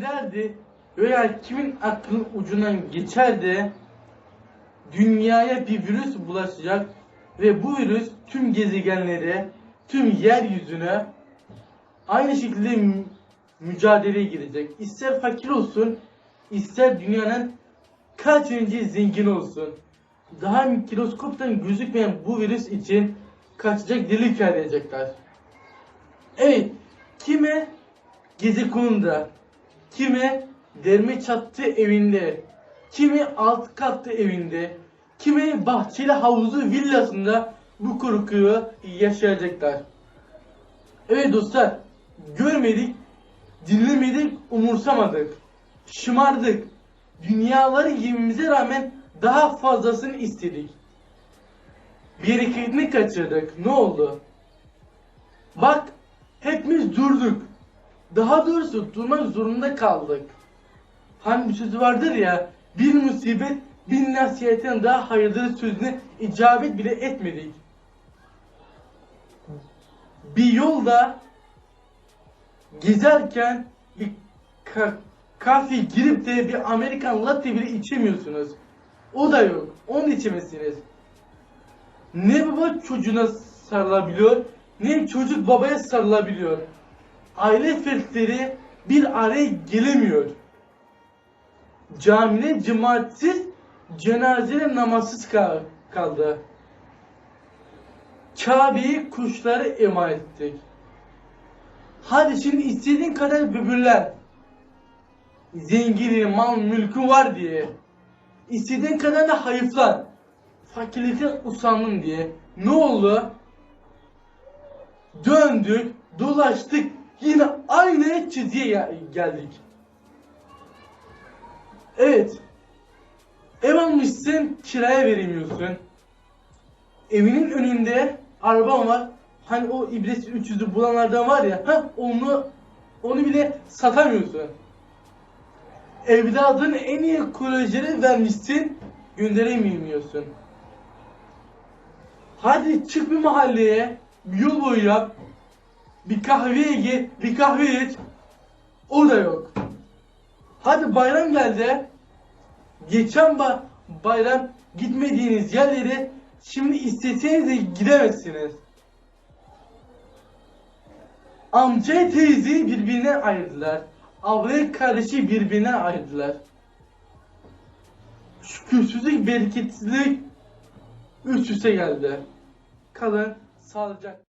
derdi veya kimin aklının ucundan geçer de dünyaya bir virüs bulaşacak ve bu virüs tüm gezegenlere, tüm yeryüzüne aynı şekilde mü- mücadeleye girecek. İster fakir olsun, ister dünyanın kaç önce zengin olsun. Daha mikroskoptan gözükmeyen bu virüs için kaçacak delik arayacaklar. Evet, kime gezi konunda, kime derme çatı evinde, kimi alt katlı evinde, kimi bahçeli havuzu villasında bu korkuyu yaşayacaklar. Evet dostlar, görmedik, dinlemedik, umursamadık, şımardık. Dünyaları yememize rağmen daha fazlasını istedik. Bereketini kaçırdık. Ne oldu? Bak, hepimiz durduk. Daha doğrusu durmak zorunda kaldık. Hani bir sözü vardır ya, bir musibet bin nasihatten daha hayırlı sözüne icabet bile etmedik. Bir yolda gezerken bir ka- kafe girip de bir Amerikan latte bile içemiyorsunuz. O da yok. Onu içemezsiniz. Ne baba çocuğuna sarılabiliyor, ne çocuk babaya sarılabiliyor. Aile fertleri bir araya gelemiyor. Camide cemaatsiz, cenazede namazsız kal- kaldı. Kabe'yi kuşlara emanet ettik. Hadi şimdi istediğin kadar böbürler. Zengini, mal, mülkü var diye. İstediğin kadar da hayıflan. Fakirlikten usandım diye. Ne oldu? Döndük, dolaştık, yine aynı çizgiye gel- geldik. Evet. Ev almışsın, kiraya veremiyorsun. Evinin önünde araban var. Hani o iblis 300'ü bulanlardan var ya, ha onu onu bile satamıyorsun. Evladın en iyi kolejleri vermişsin, gönderemiyorsun. Hadi çık bir mahalleye, bir yol boyu yap, bir kahveye git, bir kahve iç. O da yok. Hadi bayram geldi. Geçen ba- bayram gitmediğiniz yerlere şimdi isteseniz de gidemezsiniz. Amca teyze birbirine ayırdılar. Abla kardeşi birbirine ayırdılar. Şükürsüzlük, bereketsizlik üst üste geldi. Kalın, sağlıcakla.